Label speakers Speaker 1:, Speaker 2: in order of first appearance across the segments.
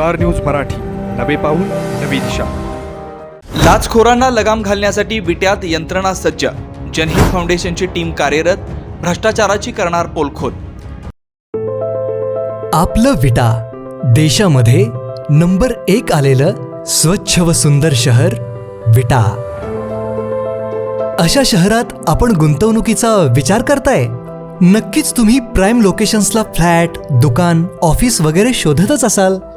Speaker 1: Star news Marathi. नवे पाऊल नवी दिशा.
Speaker 2: लाचखोरांना लगाम घालण्यासाठी विट्यात यंत्रणा सज्ज. जनहित फाउंडेशनची टीम कार्यरत भ्रष्टाचाराची करणार पोलखोल.
Speaker 3: आपलं विटा. देशामध्ये नंबर एक आलेलं स्वच्छ व सुंदर शहर विटा. अशा शहरात आपण गुंतवणुकीचा विचार करताय? नक्कीच तुम्ही प्राईम लोकेशन्सला फ्लॅट दुकान ऑफिस वगैरे शोधतच असाल.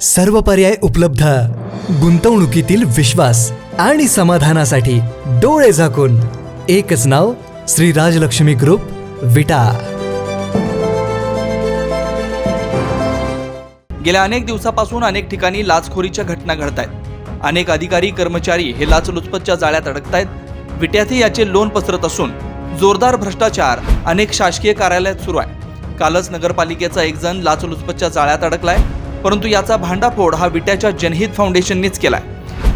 Speaker 3: सर्व पर्याय उपलब्ध. गुंतवणुकीतील विश्वास आणि समाधानासाठी डोळे झाकून. एकच नाव श्री राजलक्ष्मी ग्रुप विटा.
Speaker 2: गेल्या अनेक दिवसापासून अनेक ठिकाणी लाचखोरीच्या घटना घडत आहेत. अनेक अधिकारी कर्मचारी हे लाचलुचपतच्या जाळ्यात अडकतायत. विट्यातही याचे लोन पसरत असून जोरदार भ्रष्टाचार अनेक शासकीय कार्यालयात सुरू आहे. कालच नगरपालिकेचा एक जण लाचलुचपतच्या जाळ्यात अडकलाय. परंतु याचा भांडाफोड हा विट्याच्या जनहित फाउंडेशननेच केलाय.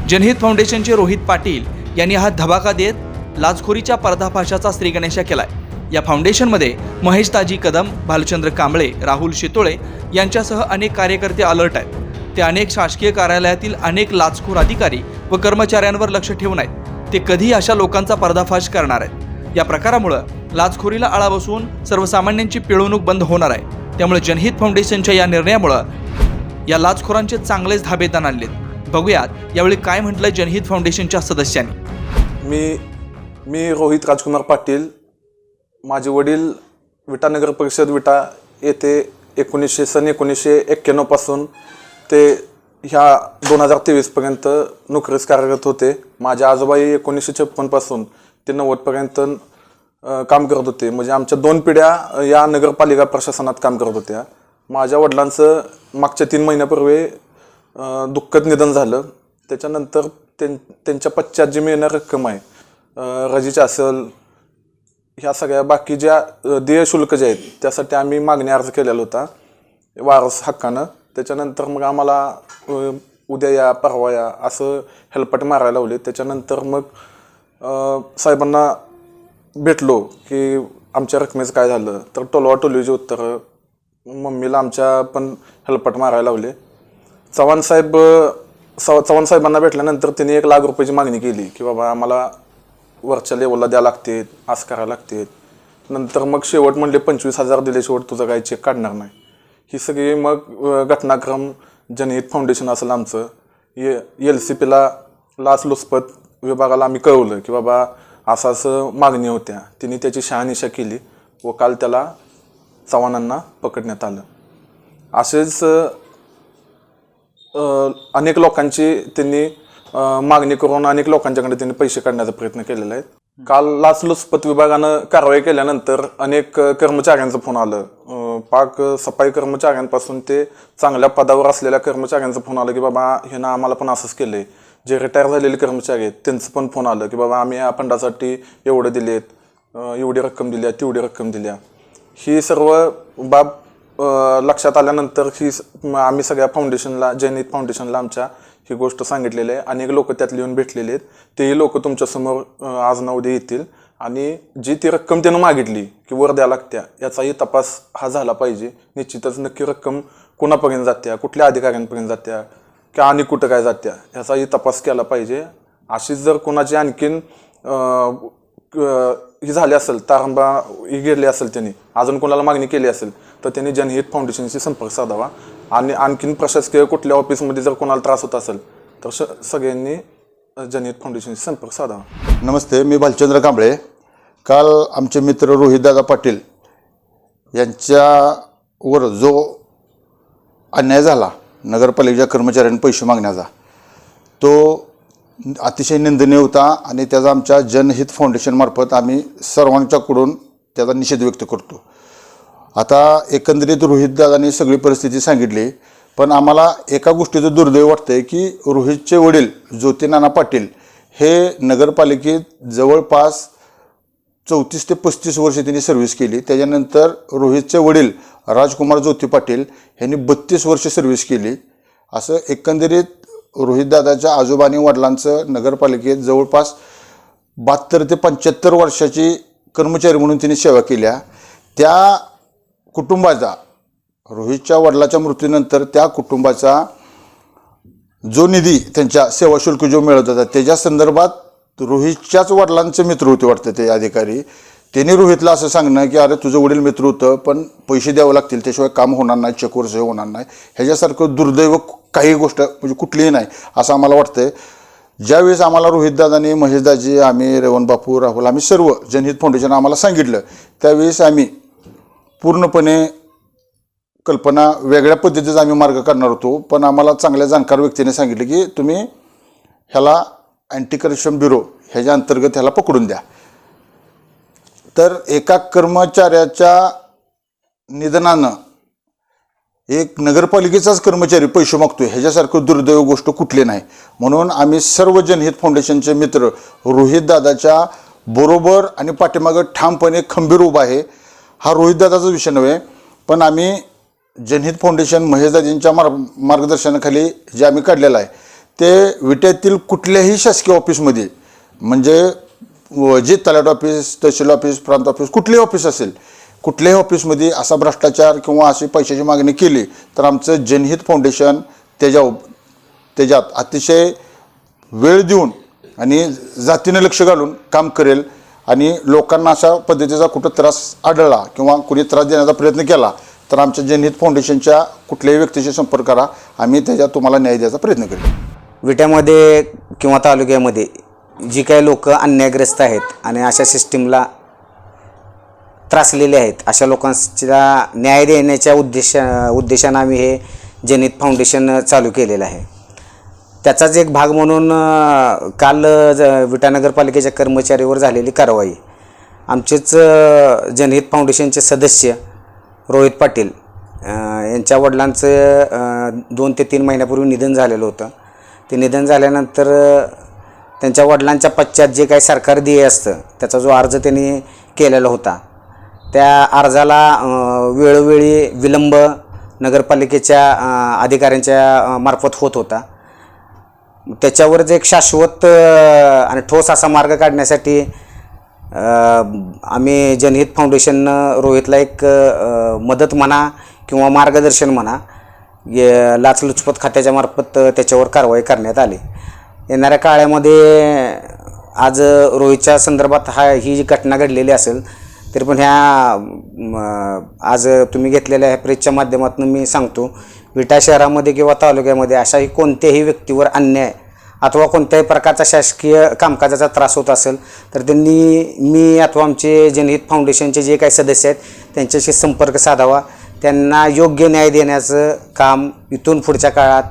Speaker 2: जनहित फाउंडेशनचे रोहित पाटील यांनी हा धबाका देत लाचखोरीच्या पर्दाफाशाचा श्रीगणेशा केलाय. या फाउंडेशनमध्ये महेश ताजी कदम भालचंद्र कांबळे राहुल शितोळे यांच्यासह अनेक कार्यकर्ते अलर्ट आहेत. ते अनेक शासकीय कार्यालयातील अनेक लाचखोर अधिकारी व कर्मचाऱ्यांवर लक्ष ठेवून आहेत. ते कधी अशा लोकांचा पर्दाफाश करणार आहेत. या प्रकारामुळं लाचखोरीला आळा बसून सर्वसामान्यांची पिळवणूक बंद होणार आहे. त्यामुळे जनहित फाउंडेशनच्या या निर्णयामुळं या लाचखोरांचे चांगलेच धाबेदान आणलेत. बघूयात यावेळी काय म्हटलंय जनहित फाउंडेशनच्या सदस्यांनी.
Speaker 4: मी मी रोहित राजकुमार पाटील माझे वडील विटा नगर परिषद विटा येथे एकोणीसशे सन एकोणीसशे एक्क्याण्णवपासून ते ह्या दोन हजार तेवीसपर्यंत नोकरीस कार्यरत होते. माझे आजोबाई एकोणीसशे छप्पनपासून ते नव्वदपर्यंत काम करत होते. म्हणजे आमच्या दोन पिढ्या या नगरपालिका प्रशासनात काम करत होत्या. माझ्या वडिलांचं मागच्या तीन महिन्यापूर्वी दुःखद निधन झालं. त्याच्यानंतर त्यां त्यांच्या पश्चात जी मिळणार रक्कम आहे रजेची असेल ह्या सगळ्या बाकी ज्या देयशुल्क देय शुल्क जे आहेत त्यासाठी आम्ही मागणी अर्ज केलेला होता वारस हक्कानं. त्याच्यानंतर मग आम्हाला उद्या या परवा या असं हेलपट मारायला लावले. त्याच्यानंतर मग साहेबांना भेटलो की आमच्या रकमेचं काय झालं. तर टोलवा टोलवीचे उत्तर मम्मीला आमच्या पण हेलपट मारायला लावले. चव्हाण साहेब सव चव्हाण साहेबांना भेटल्यानंतर त्यांनी एक लाख रुपयाची मागणी केली की बाबा आम्हाला वरच्या लेवलला द्या लागते असं करायला लागते नंतर मग शेवट म्हणले पंचवीस हजार दिले शेवट तुझा काही चेक काढणार नाही. ही सगळी मग घटनाक्रम जनहित फाउंडेशन असेल आमचं. ये एल सी पीला लाच लुचपत विभागाला आम्ही कळवलं की बाबा असं असं मागणी होत्या. तिने त्याची शहानिशा केली व काल त्याला चव्हाणांना पकडण्यात आलं. असेच अनेक लोकांची त्यांनी मागणी करून अनेक लोकांच्याकडे त्यांनी पैसे काढण्याचा प्रयत्न केलेला आहे. काल लाचलुचपत विभागानं कारवाई केल्यानंतर अनेक कर्मचाऱ्यांचं फोन आलं. पाक सफाई कर्मचाऱ्यांपासून ते चांगल्या पदावर असलेल्या कर्मचाऱ्यांचं फोन आलं की बाबा हे ना आम्हाला पण असंच केलं जे रिटायर झालेले कर्मचारी आहेत त्यांचं पण फोन आलं की बाबा आम्ही या फंडासाठी एवढं दिलेत आहेत एवढी रक्कम दिल्या तेवढी रक्कम दिल्या ही सर्व बाब लक्षात आल्यानंतर ही स- आम्ही सगळ्या फाउंडेशनला जैनित फाउंडेशनला आमच्या ही गोष्ट सांगितलेली आहे. अनेक लोक त्यात लिहून भेटलेले आहेत. तेही लोक तुमच्यासमोर आज ना उद्या येतील. आणि जी ती रक्कम त्यानं मागितली की वर द्या लागत्या याचाही तपास हा झाला पाहिजे. निश्चितच नक्की रक्कम कोणापर्यंत जात्या कुठल्या अधिकाऱ्यांपर्यंत जात्या का आणि कुठं काय जात्या याचाही तपास केला पाहिजे. अशीच जर कोणाची आणखीन ही झाली असेल तारंबा ही गेली असेल त्यांनी अजून कोणाला मागणी केली असेल तर त्यांनी जनहित फाउंडेशनशी संपर्क साधावा. आणि आणखीन प्रशासकीय कुठल्या ऑफिसमध्ये जर कोणाला त्रास होत असेल तर श सगळ्यांनी जनहित फाउंडेशनशी संपर्क साधावा.
Speaker 5: नमस्ते मी भालचंद्र कांबळे. काल आमचे मित्र रोहितदादा पाटील यांच्यावर जो अन्याय झाला नगरपालिकेच्या कर्मचाऱ्यांनी पैसे मागण्याचा तो अतिशय निंदनीय होता आणि त्याचा आमच्या जनहित फाउंडेशनमार्फत आम्ही सर्वांच्याकडून त्याचा निषेध व्यक्त करतो. आता एकंदरीत रोहितदादांनी सगळी परिस्थिती सांगितली पण आम्हाला एका गोष्टीचं दुर्दैव वाटतंय की रोहितचे वडील ज्योती नाना पाटील हे नगरपालिकेत जवळपास चौतीस ते पस्तीस वर्ष त्यांनी सर्व्हिस केली. त्याच्यानंतर रोहितचे वडील राजकुमार ज्योती पाटील यांनी बत्तीस वर्ष सर्व्हिस केली. असं एकंदरीत रोहितदादाच्या आजोबा आणि वडिलांचं नगरपालिकेत जवळपास बहात्तर ते पंच्याहत्तर वर्षाची कर्मचारी म्हणून त्यांनी सेवा केल्या. त्या कुटुंबाचा रोहितच्या वडिलाच्या मृत्यूनंतर त्या कुटुंबाचा जो निधी त्यांच्या सेवा शुल्क जो मिळत होता त्याच्या संदर्भात रोहितच्याच वडिलांचे मित्र होते वाटतं ते अधिकारी. त्यांनी रोहितला असं सांगणं की अरे तुझं वडील मित्र होतं पण पैसे द्यावं लागतील त्याशिवाय काम होणार नाही चेकवर होणार नाही. ह्याच्यासारखं दुर्दैव काही गोष्ट म्हणजे कुठलीही नाही असं आम्हाला वाटतं ज्यावेळेस आम्हाला रोहितदादांनी महेशदाजी आम्ही रेवण बापू राहुल आम्ही सर्व जनहित फाउंडेशन आम्हाला सांगितलं त्यावेळेस आम्ही पूर्णपणे कल्पना वेगळ्या पद्धतीचा आम्ही मार्ग काढणार होतो. पण आम्हाला चांगल्या जाणकार व्यक्तीने सांगितलं की तुम्ही ह्याला अँटी करप्शन ब्युरो ह्याच्या अंतर्गत ह्याला पकडून द्या. तर एका कर्मचाऱ्याच्या निधनानं एक नगरपालिकेचाच कर्मचारी पैसे मागतो ह्याच्यासारखं दुर्दैव गोष्ट कुठली नाही. म्हणून आम्ही सर्व जनहित फाउंडेशनचे मित्र रोहितदादाच्या बरोबर आणि पाठीमागं ठामपणे खंबीर उभा आहे. हा रोहितदादाचा विषय नव्हे पण आम्ही जनहित फाउंडेशन महेशदाजींच्या मार्ग मार्गदर्शनाखाली जे आम्ही काढलेलं आहे ते विट्यातील कुठल्याही शासकीय ऑफिसमध्ये म्हणजे व जे तलाट ऑफिस तहसील ऑफिस प्रांत ऑफिस कुठलेही ऑफिस असेल कुठल्याही ऑफिसमध्ये असा भ्रष्टाचार किंवा अशी पैशाची मागणी केली तर आमचं जनहित फाउंडेशन त्याच्या त्याच्यात अतिशय वेळ देऊन आणि जातीनं लक्ष घालून काम करेल आणि लोकांना अशा पद्धतीचा कुठं त्रास आढळला किंवा कुणी त्रास देण्याचा प्रयत्न केला तर आमच्या जनहित फाउंडेशनच्या कुठल्याही व्यक्तीशी संपर्क करा. आम्ही त्याच्यात तुम्हाला न्याय द्यायचा प्रयत्न करेल.
Speaker 6: विट्यामध्ये किंवा तालुक्यामध्ये जी काही लोक अन्यायग्रस्त आहेत आणि अशा सिस्टीमला त्रासलेले आहेत. अशा लोकांचा न्याय देण्याच्या उद्देश उद्देशानं आम्ही हे जनहित फाउंडेशन चालू केलेलं आहे. त्याचाच एक भाग म्हणून काल ज- विटानगरपालिकेच्या कर्मचारीवर झालेली कारवाई. आमचेच जनहित फाउंडेशनचे सदस्य रोहित पाटील यांच्या वडिलांचं दोन ते तीन महिन्यापूर्वी निधन झालेलं होतं. ते निधन झाल्यानंतर त्यांच्या वडिलांच्या पश्चात जे काही सरकार देय असतं त्याचा जो अर्ज त्यांनी केलेला होता त्या अर्जाला वेळोवेळी विलंब नगरपालिकेच्या अधिकाऱ्यांच्या मार्फत होत होता. त्याच्यावर जे एक शाश्वत आणि ठोस असा मार्ग काढण्यासाठी आम्ही जनहित फाउंडेशननं रोहितला एक मदत म्हणा किंवा मार्गदर्शन म्हणा ये- लाचलुचपत खात्याच्या मार्फत त्याच्यावर कारवाई करण्यात आली. येणाऱ्या काळामध्ये आज रोहितच्या संदर्भात हा ही जी घटना घडलेली असेल तरी पण ह्या आज तुम्ही घेतलेल्या ह्या प्रेसच्या माध्यमातून मी सांगतो विटा शहरामध्ये किंवा तालुक्यामध्ये अशाही कोणत्याही व्यक्तीवर अन्याय अथवा कोणत्याही प्रकारचा शासकीय कामकाजाचा त्रास होत असेल तर त्यांनी मी अथवा आमचे जनहित फाउंडेशनचे जे काही सदस्य आहेत त्यांच्याशी संपर्क साधावा. त्यांना योग्य न्याय देण्याचं काम इथून पुढच्या काळात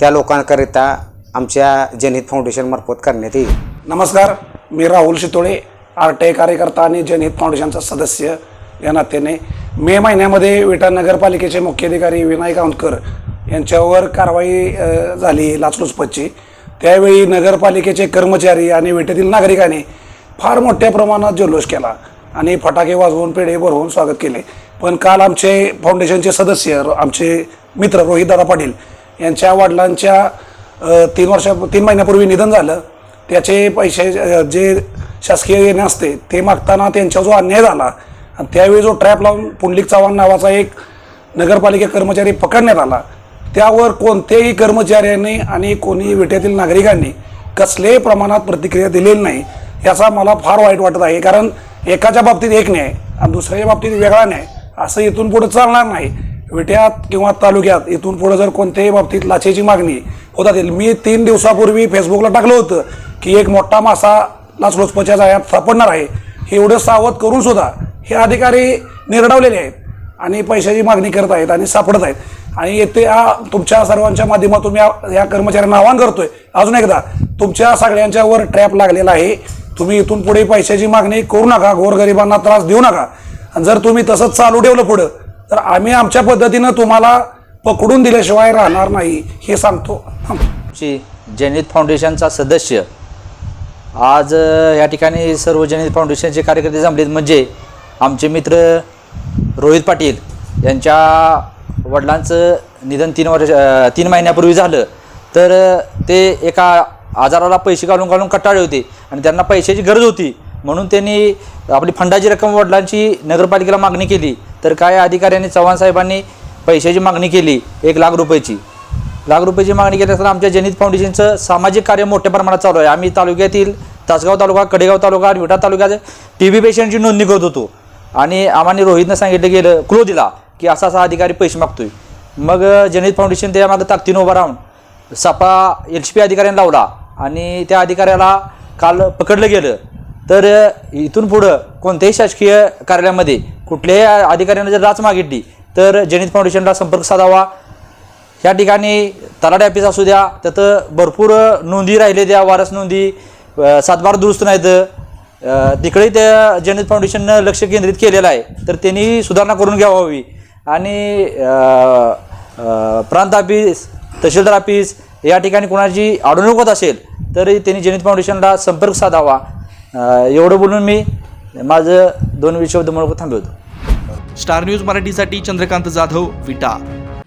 Speaker 6: त्या लोकांकरिता आमच्या जनहित फाउंडेशनमार्फत करण्यात येईल.
Speaker 7: नमस्कार मी Rahul Shitole. R T I कार्यकर्ता आणि जनहित फाउंडेशनचा सदस्य या नात्याने मे महिन्यामध्ये विटा नगरपालिकेचे मुख्याधिकारी विनायक औंधकर यांच्यावर कारवाई झाली लाचलुचपतची त्यावेळी नगरपालिकेचे कर्मचारी आणि विटेतील नागरिकांनी फार मोठ्या प्रमाणात जल्लोष केला आणि फटाके वाजवून पेढे भरवून स्वागत केले. पण काल आमचे फाउंडेशनचे सदस्य आमचे मित्र रोहितदादा पाटील यांच्या वडिलांच्या तीन वर्षा तीन महिन्यापूर्वी निधन झालं. त्याचे पैसे जे शासकीय येणे असते ते मागताना त्यांचा जो अन्याय झाला आणि त्यावेळी जो ट्रॅप लावून पुंडलिक चव्हाण नावाचा एक नगरपालिका कर्मचारी पकडण्यात आला त्यावर कोणत्याही कर्मचाऱ्यांनी आणि कोणी विट्यातील नागरिकांनी कसल्याही प्रमाणात प्रतिक्रिया दिलेली नाही याचा मला फार वाईट वाटत आहे. कारण एकाच्या बाबतीत एक न्याय आणि दुसऱ्याच्या बाबतीत वेगळा न्याय असं इथून पुढे चालणार नाही. विट्यात किंवा तालुक्यात इथून पुढे जर कोणत्याही बाबतीत लाचेची मागणी होत असेल. मी तीन दिवसापूर्वी फेसबुकला टाकलं होतं की एक मोठा मासा लाचलुचपतच्या जाळ्यात सापडणार आहे. हे एवढं सावध करून सुद्धा हे अधिकारी निर्डावलेले आहेत आणि पैशाची मागणी करत आहेत आणि सापडत आहेत. आणि येथे हा तुमच्या सर्वांच्या माध्यमातून मी या- या कर्मचाऱ्यांना आवाहन करतोय. अजून एकदा तुमच्या सगळ्यांच्या वर ट्रॅप लागलेला आहे. तुम्ही इथून पुढे पैशाची मागणी करू नका गोरगरिबांना त्रास देऊ नका. आणि जर तुम्ही तसंच चालू ठेवलं पुढं तर आम्ही आमच्या पद्धतीनं तुम्हाला पकडून दिल्याशिवाय राहणार नाही हे सांगतो.
Speaker 8: जनित फाउंडेशनचा सदस्य आज या ठिकाणी सर्व फाउंडेशनचे कार्यकर्ते जमलेत. म्हणजे आमचे मित्र रोहित पाटील यांच्या वडिलांचं निधन तीन वर्ष तीन महिन्यापूर्वी झालं. तर ते एका आजाराला पैसे घालून घालून कटाळे होते आणि त्यांना पैशाची गरज होती. म्हणून त्यांनी आपली फंडाची रक्कम वडिलांची नगरपालिकेला मागणी केली. तर काय अधिकाऱ्यांनी चव्हाण साहेबांनी पैशाची मागणी केली एक लाख रुपयाची. लाख रुपयाची मागणी केली असताना आमच्या जनित फाउंडेशनचं सामाजिक कार्य मोठ्या प्रमाणात चालू आहे. आम्ही तालुक्यातील तासगाव तालुका कडेगाव तालुका आणि विटा तालुक्यात टी बी पेशंटची नोंदणी करत होतो. आणि आम्हाला रोहितनं सांगितलं गेलं क्लो दिला की असा असा अधिकारी पैसे मागतोय. मग जनित जनहित फाउंडेशन त्यामागं ताकदीनं उभं राहून सपा एल सी पी अधिकाऱ्यानं लावला आणि त्या अधिकाऱ्याला काल पकडलं गेलं. तर इथून पुढं कोणत्याही शासकीय कार्यालयामध्ये कुठल्याही अधिकाऱ्यानं जर लाच मागितली तर जनित फाउंडेशनला संपर्क साधावा. ह्या ठिकाणी तलाठी ऑफिस असू द्या त्यातं भरपूर नोंदी राहिले त्या वारस नोंदी. सातबार दुरुस्त नाहीत. अ, तिकडे त्या जनहित फाउंडेशननं लक्ष केंद्रित केलेलं आहे. तर त्यांनी सुधारणा करून घ्यावी आणि प्रांत ऑफिस तहसीलदार ऑफिस या ठिकाणी कोणाची अडवणूक होत असेल तर त्यांनी जनहित फाउंडेशनला संपर्क साधावा. एवढं बोलून मी माझं दोन विषय म्हणून थांबवतो.
Speaker 2: स्टार न्यूज मराठीसाठी चंद्रकांत जाधव विटा.